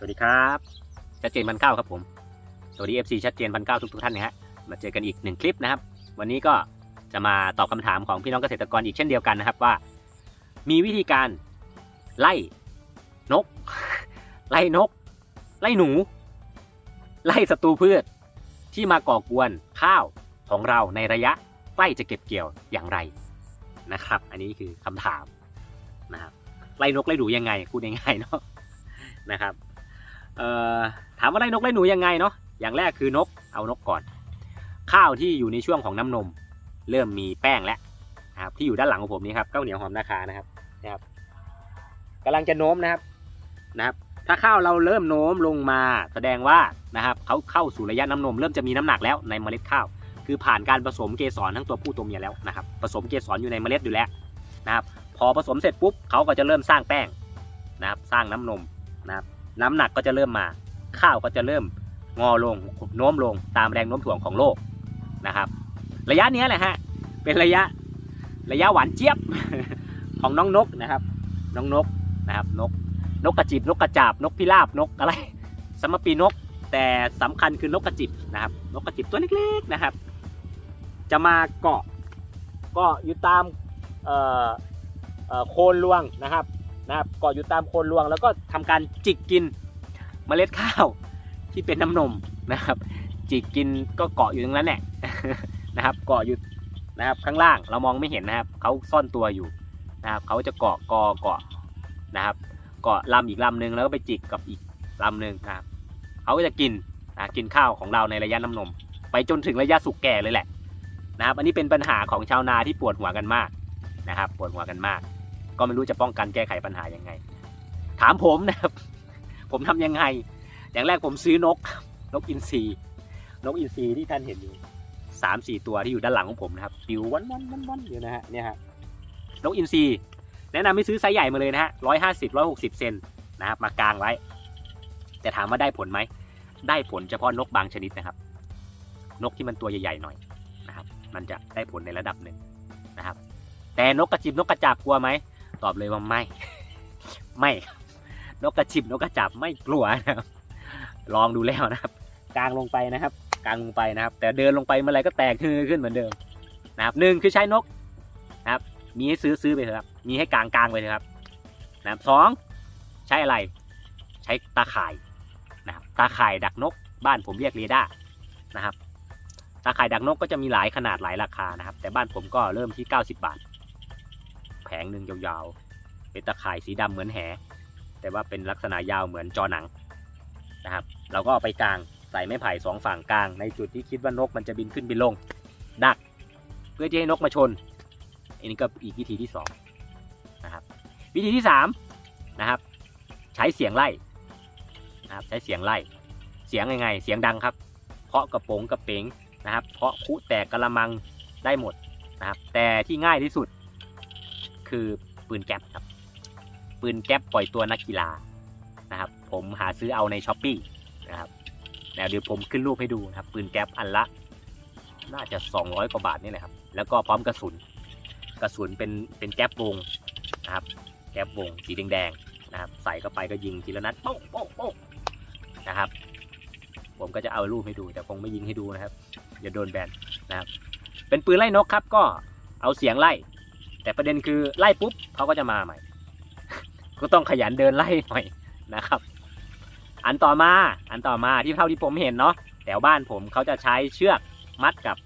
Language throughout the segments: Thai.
สวัสดีครับชัดเจนพันเก้าครับผมสวัสดี FC ชัดเจนพันเก้าทุกทุกๆท่านนะฮะมาเจอกันอีกหนึ่งคลิปนะครับ วันนี้ก็จะมาตอบคำถามของพี่น้องเกษตรกรอีกเช่นเดียวกันนะครับว่า มีวิธีการไล่นก ไล่นก ไล่หนู ไล่ศัตรูพืช ที่มาก่อกวนข้าวของเราในระยะใกล้จะเก็บเกี่ยวอย่างไรนะครับ อันนี้คือคำถามนะครับไล่นกไล่หนูยังไงพูดง่ายๆเนาะนะครับ ถามว่าไล่นกไล่หนูยังไงเนาะอย่างแรกคือนกเอานกก่อน ข้าวที่อยู่ในช่วงของน้ำนม เริ่มมีแป้งแล้วครับที่อยู่ด้านหลังของผมนี้ครับข้าวเหนียวหอมนาคานะครับนะครับกำลังจะโน้มนะครับนะครับ ถ้าข้าวเราเริ่มโน้มลงมาแสดงว่านะครับเขาเข้าสู่ระยะน้ำนม เริ่มจะมีน้ำหนักแล้วในเมล็ดข้าว คือผ่านการผสมเกสรทั้งตัวผู้ตัวเมียแล้วนะครับผสมเกสรอยู่ในเมล็ดอยู่แล้วนะครับพอผสมเสร็จปุ๊บเขาก็จะเริ่มสร้างแป้งนะครับสร้างน้ำนมนะครับ น้ำหนักก็จะเริ่มมา ข้าวก็จะเริ่มงอลงโน้มลงตามแรงโน้มถ่วงของโลกนะครับ ระยะนี้แหละฮะเป็นระยะระยะหวานเจี๊ยบของน้องนกนะครับ น้องนกนะครับนก นกกระจิบนกกระจาบนกพิราบนกอะไรสมปีนก แต่สำคัญคือนกกระจิบนะครับ นกกระจิบตัวเล็กๆนะครับ จะมาเกาะเกาะอยู่ตามโคนรวงนะครับ นะครับเกาะอยู่ตามโคนรวง แล้วก็ทำการจิกกินเมล็ดข้าวที่เป็นน้ำนมนะครับ จิกกินก็เกาะอยู่ตรงนั้นแหละนะครับ เกาะอยู่นะครับข้างล่างเรามองไม่เห็นนะครับเขาซ่อนตัวอยู่นะครับเขาจะเกาะกอเกาะนะครับ เกาะลำอีกลำหนึ่งแล้วก็ไปจิกกับอีกลำหนึ่งนะครับเขาก็จะกินนะกินข้าวของเราในระยะน้ำนม ไปจนถึงระยะสุกแก่เลยแหละนะครับ อันนี้เป็นปัญหาของชาวนาที่ปวดหัวกันมากนะครับ ปวดหัวกันมาก ก็ไม่รู้จะป้องกันแก้ไขปัญหายังไง ถามผมนะครับ ผมทำยังไง อย่างแรกผมซื้อนก นกอินทรีนกอินทรีที่ท่านเห็นอยู่สามสี่ตัวที่อยู่ด้านหลังของผมนะครับปิววันวันวันวันอยู่นะฮะเนี่ยฮะนกอินทรีแนะนำให้ซื้อไซส์ใหญ่มาเลยนะฮะร้อยห้าสิบร้อยหกสิบเซนนะครับมากางไว้ แต่ถามว่าได้ผลไหม ได้ผลเฉพาะนกบางชนิดนะครับ นกที่มันตัวใหญ่ๆหน่อยนะครับ มันจะได้ผลในระดับหนึ่งนะครับ แต่นกกระจิบนกกระจาบกลัวไหม ตอบเลยว่าไม่ ไม่นกกระจิบนกกระจาบไม่กลัวนะครับ ลองดูแล้วนะครับ กลางลงไปนะครับ กลางลงไปนะครับ แต่เดินลงไปเมื่อไรก็แตกฮือขึ้นเหมือนเดิมนะครับหนึ่งคือใช้นกนะครับ มีให้ซื้อซื้อไปเถอะครับ มีให้กลางกลางไปเถอะครับนะครับสองใช้อะไร ใช้ตาข่ายนะครับ ตาข่ายดักนก บ้านผมเรียกเรดาร์นะครับ ตาข่ายดักนกก็จะมีหลายขนาดหลายราคานะครับ แต่บ้านผมก็เริ่มที่ 90 บาท ผงหนึ่งยาวๆ เป็นตาข่ายสีดำเหมือนแห แต่ว่าเป็นลักษณะยาวเหมือนจอหนังนะครับ เราก็เอาไปกลางใส่ไม้ไผ่สองฝั่งกลาง ในจุดที่คิดว่านกมันจะบินขึ้นบินลง ดัก เพื่อที่ให้นกมาชน อันนี้ก็อีกวิธีที่สองนะครับ วิธีที่สามนะครับ ใช้เสียงไล่นะครับ ใช้เสียงไล่ เสียงยังไง เสียงดังครับ เพาะกระโปงกระเป๋งนะครับ เพาะคุแตกกระมังได้หมดนะครับ แต่ที่ง่ายที่สุด คือปืนแก๊ปครับ ปืนแก๊ปปล่อยตัวนักกีฬานะครับ ผมหาซื้อเอาในช้อปปีนะครับแล้วเดี๋ยวผมขึ้นรูปให้ดูนะครับ ปืนแก๊ปอันละ น่าจะ 200 กว่าบาทนี่แหละครับ แล้วก็พร้อมกระสุน กระสุนเป็นเป็นแก๊ปวงนะครับ แก๊ปวงสีแดงๆนะครับ ใส่เข้าไปก็ยิงทีละนัดโป๊ะโป๊ะโป๊ะนะครับ ผมก็จะเอารูปให้ดู แต่คงไม่ยิงให้ดูนะครับเดี๋ยวโดนแบนนะครับ เป็นปืนไล่นกครับก็เอาเสียงไล่ แต่ประเด็นคือไล่ปุ๊บเขาก็จะมาใหม่ ก็ต้องขยันเดินไล่หน่อยนะครับ อันต่อมาอันต่อมาที่เท่าที่ผมเห็นเนาะแถวบ้านผมเขาจะใช้เชือกมัดกับ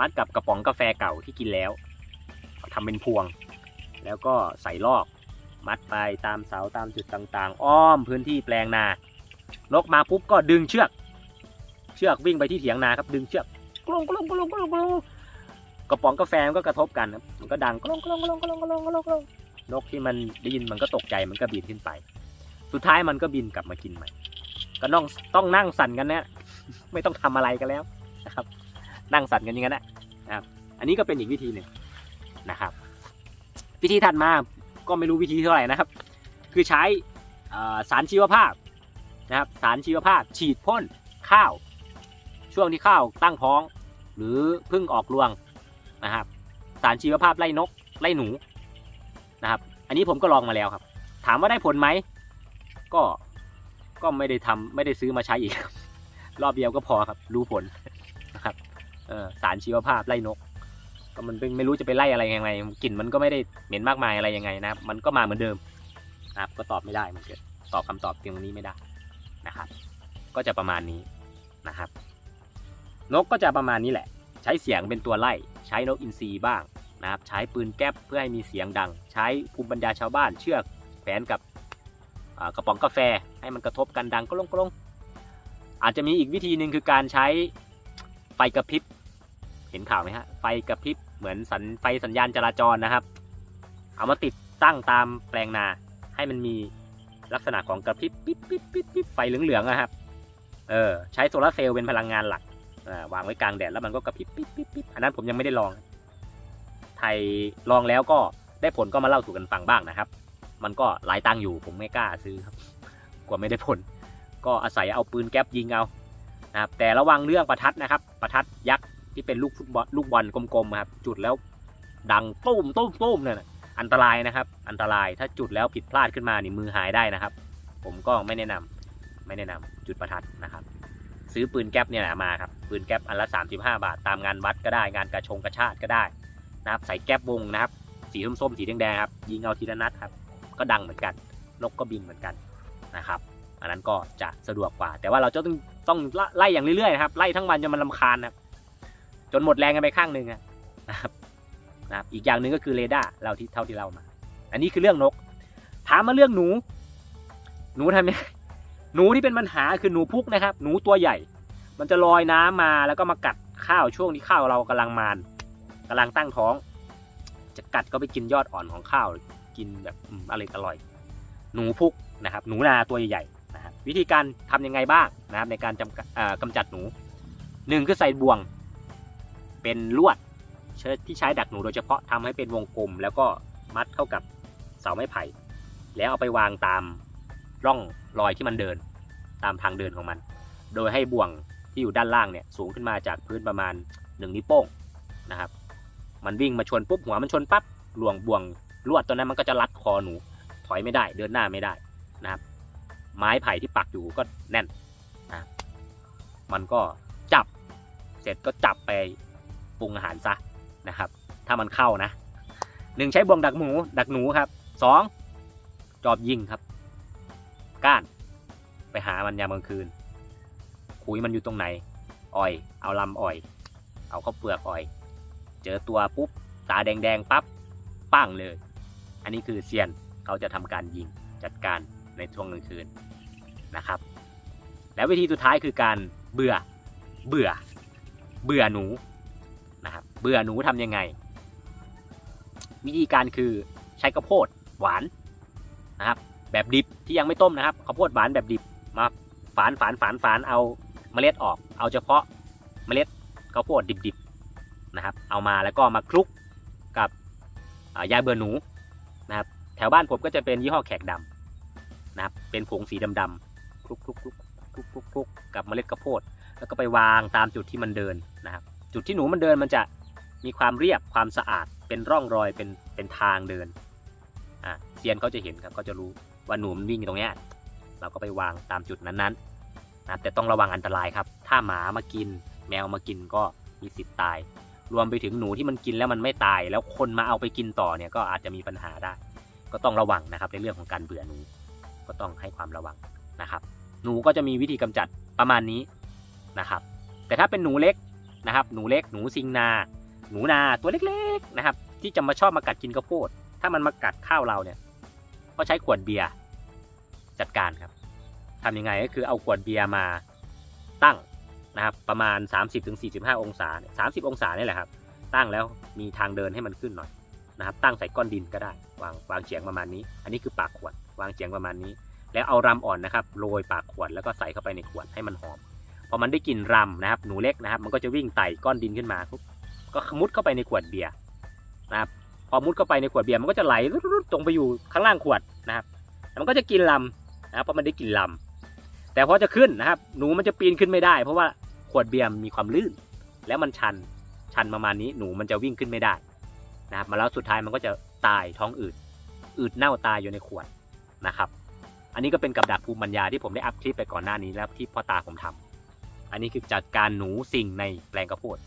มัดกับกระป๋องกาแฟเก่าที่กินแล้วทำเป็นพวง แล้วก็ใส่ลอก มัดไปตามเสาตามจุดต่างๆ อ้อมพื้นที่แปลงนานกมาปุ๊บก็ดึงเชือก เชือกวิ่งไปที่เถียงนาครับดึงเชือกกลงกลงกลงกลงกลง กระป๋องกาแฟมันก็กระทบกันครับมันก็ดังกลงกลงกลงกลงกลงกลงกลงนกที่มันได้ยินมันก็ตกใจมันก็บินขึ้นไป สุดท้ายมันก็บินกลับมากินใหม่ ก็ต้องต้องนั่งสั่นกันนี่ยไม่ต้องทำอะไรกันแล้วนะครับ นั่งสั่นกันอย่างนั้นนะนะครับ อันนี้ก็เป็นอีกวิธีหนึ่งนะครับ วิธีถัดมาก็ไม่รู้วิธีเท่าไหร่นะครับ คือใช้สารชีวภาพนะครับ สารชีวภาพฉีดพ่นข้าว ช่วงที่ข้าวตั้งท้อง หรือเพิ่งออกรวง นะครับ สารชีวภาพไล่นกไล่หนูนะครับ อันนี้ผมก็ลองมาแล้วครับ ถามว่าได้ผลไหมก็ก็ไม่ได้ทำไม่ได้ซื้อมาใช้อีก รอบเดียวก็พอครับ รู้ผลนะครับเออสารชีวภาพไล่นก ก็มันเป็นไม่รู้จะไปไล่อะไรยังไงกลิ่นมันก็ไม่ได้เหม็นมากมายอะไรยังไงนะครับ มันก็มาเหมือนเดิมนะครับ ก็ตอบไม่ได้มันเกิดตอบคำตอบเพียงนี้ไม่ได้นะครับ ก็จะประมาณนี้นะครับ นกก็จะประมาณนี้แหละ ใช้เสียงเป็นตัวไล่ ใช้นกอินทรีบ้างนะครับใช้ปืนแก๊ปเพื่อให้มีเสียงดัง ใช้ภูมิปัญญาชาวบ้านเชือกแขวนกับกระป๋องกาแฟให้มันกระทบกันดังก็ลงก็ลงอาจจะมีอีกวิธีหนึ่งคือการใช้ไฟกระพริบเห็นข่าวไหมฮะไฟกระพริบเหมือนสัญไฟสัญญาณจราจรนะครับ เอามาติดตั้งตามแปลงนาให้มันมีลักษณะของกระพริบปิ๊บปิ๊บปิ๊บปิ๊บไฟเหลืองๆนะครับเออใช้โซลาร์เซลล์เป็นพลังงานหลัก วางไว้กลางแดดแล้วมันก็กระพริบปิ๊บปิ๊บปิ๊บอันนั้นผมยังไม่ได้ลอง ไทยลองแล้วก็ได้ผลก็มาเล่าสู่กันฟังบ้างนะครับ มันก็หลายตังอยู่ผมไม่กล้าซื้อครับ กลัวไม่ได้ผล ก็อาศัยเอาปืนแก๊ปยิงเอานะครับ แต่ระวังเรื่องประทัดนะครับ ประทัดยักษ์ที่เป็นลูกฟุตบอลลูกบอลกลมๆครับ จุดแล้วดังตุ้มตุ้มตุ้มเนี่ยอันตรายนะครับ อันตรายถ้าจุดแล้วผิดพลาดขึ้นมานี่มือหายได้นะครับ ผมก็ไม่แนะนำไม่แนะนำจุดประทัดนะครับ ซื้อปืนแก๊ปเนี่ยแหละมาครับปืนแก๊ปอันละ 35 บาท ตามงานวัดก็ได้งานกระชงกระชาติก็ได้นะครับใส่แก๊ปวงนะครับ สีส้มๆสีแดงๆครับยิงเอาทีละนัดครับ ก็ดังเหมือนกันนกก็บินเหมือนกันนะครับ อันนั้นก็จะสะดวกกว่า แต่ว่าเราจะต้องต้องไล่อย่างเรื่อยๆนะครับไล่ทั้งวันจนมันลำคาญนะครับจนหมดแรงกันไปข้างหนึ่งนะครับนะครับอีกอย่างหนึ่งก็คือเรดาร์เราที่เท่าที่เรามา อันนี้คือเรื่องนก ถามมาเรื่องหนู หนูทำยังไง หนูที่เป็นปัญหาคือหนูพุกนะครับ หนูตัวใหญ่ มันจะลอยน้ำมาแล้วก็มากัดข้าวช่วงที่ข้าวเรากำลังมานกำลังตั้งท้อง จะกัดก็ไปกินยอดอ่อนของข้าวกินแบบอืมอร่อยอร่อย หนูพุกนะครับ หนูนาตัวใหญ่ๆนะครับวิธีการทำยังไงบ้างนะครับ ในการจำกำจัดหนูหนึ่งคือใส่บ่วง เป็นลวดที่ใช้ดักหนูโดยเฉพาะทำให้เป็นวงกลม แล้วก็มัดเข้ากับเสาไม้ไผ่ แล้วเอาไปวางตาม ร่องรอยที่มันเดินตามทางเดินของมัน โดยให้บ่วงที่อยู่ด้านล่างเนี่ยสูงขึ้นมาจากพื้นประมาณ1นิ้วโป้งนะครับ มันวิ่งมาชนปุ๊บหัวมันชนปั๊บหลวงบ่วงลวดตัวนั้นมันก็จะรัดคอหนู ถอยไม่ได้เดินหน้าไม่ได้นะครับ ไม้ไผ่ที่ปักอยู่ก็แน่นนะมันก็จับเสร็จก็จับไปปรุงอาหารซะนะครับ ถ้ามันเข้านะหนึ่งใช้บ่วงดักหมูดักหนูครับสองจอบยิงครับ ก้าน ไปหามันยามกลางคืน คุยมันอยู่ตรงไหน อ่อย เอาลำอ่อย เอาข้าวเปลือกอ่อย เจอตัวปุ๊บ ตาแดงๆปั๊บปั้งเลย อันนี้คือเซียนเขาจะทำการยิงจัดการในช่วงกลางคืนนะครับ แล้ววิธีสุดท้ายคือการเบื่อ เบื่อ เบื่อหนูนะครับ เบื่อหนูทำยังไง วิธีการคือใช้ข้าวโพดหวานนะครับ แบบดิบที่ยังไม่ต้มนะครับข้าวโพดหวานแบบดิบมาฝานฝานฝานฝานเอาเมล็ดออก เอาเฉพาะเมล็ดข้าวโพดดิบๆนะครับ เอามาแล้วก็มาคลุกกับยาเบื่อหนูนะครับ แถวบ้านผมก็จะเป็นยี่ห้อแขกดำนะครับ เป็นผงสีดำๆคลุกคลุกคลุกคลุกคลุกคลุกกับเมล็ดข้าวโพด แล้วก็ไปวางตามจุดที่มันเดินนะครับ จุดที่หนูมันเดินมันจะมีความเรียบความสะอาดเป็นร่องรอยเป็นเป็นทางเดินอ่าเซียนเขาจะเห็นครับเขาจะรู้ ว่าหนูมันวิ่งอยู่ตรงเนี้ยเราก็ไปวางตามจุดนั้นๆนะแต่ต้องระวังอันตรายครับ ถ้าหมามากิน แมวมากินก็มีสิทธิ์ตาย รวมไปถึงหนูที่มันกินแล้วมันไม่ตาย แล้วคนมาเอาไปกินต่อเนี่ยก็อาจจะมีปัญหาได้ ก็ต้องระวังนะครับในเรื่องของการเบื่อหนู ก็ต้องให้ความระวังนะครับ หนูก็จะมีวิธีกำจัดประมาณนี้นะครับ แต่ถ้าเป็นหนูเล็กนะครับ หนูเล็กหนูซิงนา หนูนาตัวเล็กๆนะครับ ที่จะมาชอบมากัดกินข้าวโพด ถ้ามันมากัดข้าวเราเนี่ย ก็ใช้ขวดเบียร์จัดการครับทำยังไงก็คือเอาขวดเบียร์มาตั้งนะครับประมาณ 30-45 องศา 30 องศานี่แหละครับ ตั้งแล้วมีทางเดินให้มันขึ้นหน่อยนะครับ ตั้งใส่ก้อนดินก็ได้ วางวางเฉียงประมาณนี้ อันนี้คือปากขวด วางเฉียงประมาณนี้ แล้วเอารำอ่อนนะครับโรยปากขวดแล้วก็ใส่เข้าไปในขวดให้มันหอมพอมันได้กลิ่นรำนะครับ หนูเล็กนะครับ มันก็จะวิ่งไต่ก้อนดินขึ้นมาปุ๊บก็มุดเข้าไปในขวดเบียร์นะครับ พอมุดเข้าไปในขวดเบียร์มันก็จะไหลรุดตรงไปอยู่ข้างล่างขวดนะครับมันก็จะกินลำนะครับเพราะมันได้กินลำแต่พอจะขึ้นนะครับ หนูมันจะปีนขึ้นไม่ได้ เพราะว่าขวดเบียร์มีความลื่น แล้วมันชันชันประมาณนี้หนูมันจะวิ่งขึ้นไม่ได้นะครับมาแล้วสุดท้ายมันก็จะตายท้องอืดอืดเน่าตายอยู่ในขวดนะครับ อันนี้ก็เป็นกับดักภูมิปัญญาที่ผมได้อัพคลิปไปก่อนหน้านี้แล้วที่พ่อตาผมทำอันนี้คือจัดการหนูสิงในแปลงข้าวโพด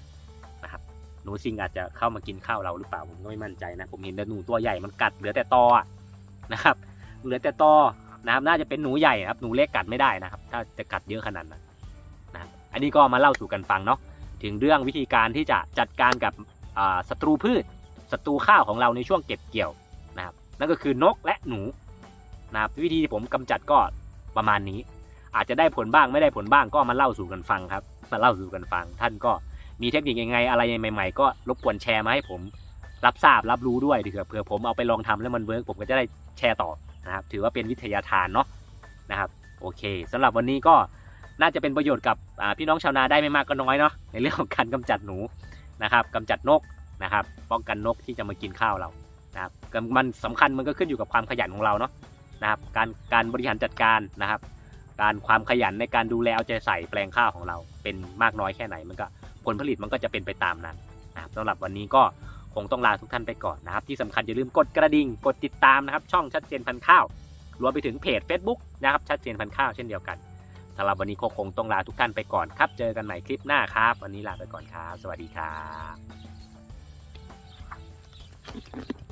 หนูสิงอาจจะเข้ามากินข้าวเราหรือเปล่าผมก็ไม่มั่นใจนะ ผมเห็นแต่หนูตัวใหญ่มันกัดเหลือแต่ตอนะครับ เหลือแต่ตอนะครับ น่าจะเป็นหนูใหญ่นะครับหนูเล็กกัดไม่ได้นะครับ ถ้าจะกัดเยอะขนาดนั้นนะครับอันนี้ก็มาเล่าสู่กันฟังเนาะถึงเรื่องวิธีการที่จะจัดการกับศัตรูพืชศัตรูข้าวของเราในช่วงเก็บเกี่ยวนะครับ นั่นก็คือนกและหนูนะครับวิธีที่ผมกำจัดก็ประมาณนี้ อาจจะได้ผลบ้างไม่ได้ผลบ้างก็มาเล่าสู่กันฟังครับ มาเล่าสู่กันฟังท่านก็ มีเทคนิคยังไงอะไรใหม่ๆ ก็รบกวนแชร์มาให้ผมรับทราบรับรู้ด้วยเผื่อเผื่อผมเอาไปลองทำแล้วมันเวิร์กผมก็จะได้แชร์ต่อนะครับ ถือว่าเป็นวิทยาทานเนาะนะครับ โอเคสำหรับวันนี้ก็น่าจะเป็นประโยชน์กับพี่น้องชาวนาได้ไม่มากก็น้อยเนาะในเรื่องของการกำจัดหนูนะครับกำจัดนกนะครับ ป้องกันนกที่จะมากินข้าวเรานะครับมันสำคัญมันก็ขึ้นอยู่กับความขยันของเราเนาะนะครับ การการบริหารจัดการนะครับ การความขยันในการดูแลเอาใจใส่แปลงข้าวของเราเป็นมากน้อยแค่ไหนมันก็ ผลผลิตมันก็จะเป็นไปตามนั้นนะครับสำหรับวันนี้ก็คงต้องลาทุกท่านไปก่อนนะครับ ที่สำคัญอย่าลืมกดกระดิ่งกดติดตามนะครับ ช่องชัดเจนพันข้าวรวมไปถึงเพจ Facebook นะครับชัดเจนพันข้าวเช่นเดียวกันสำหรับวันนี้คงต้องลาทุกท่านไปก่อนครับ เจอกันใหม่คลิปหน้าครับ วันนี้ลาไปก่อนครับ สวัสดีครับ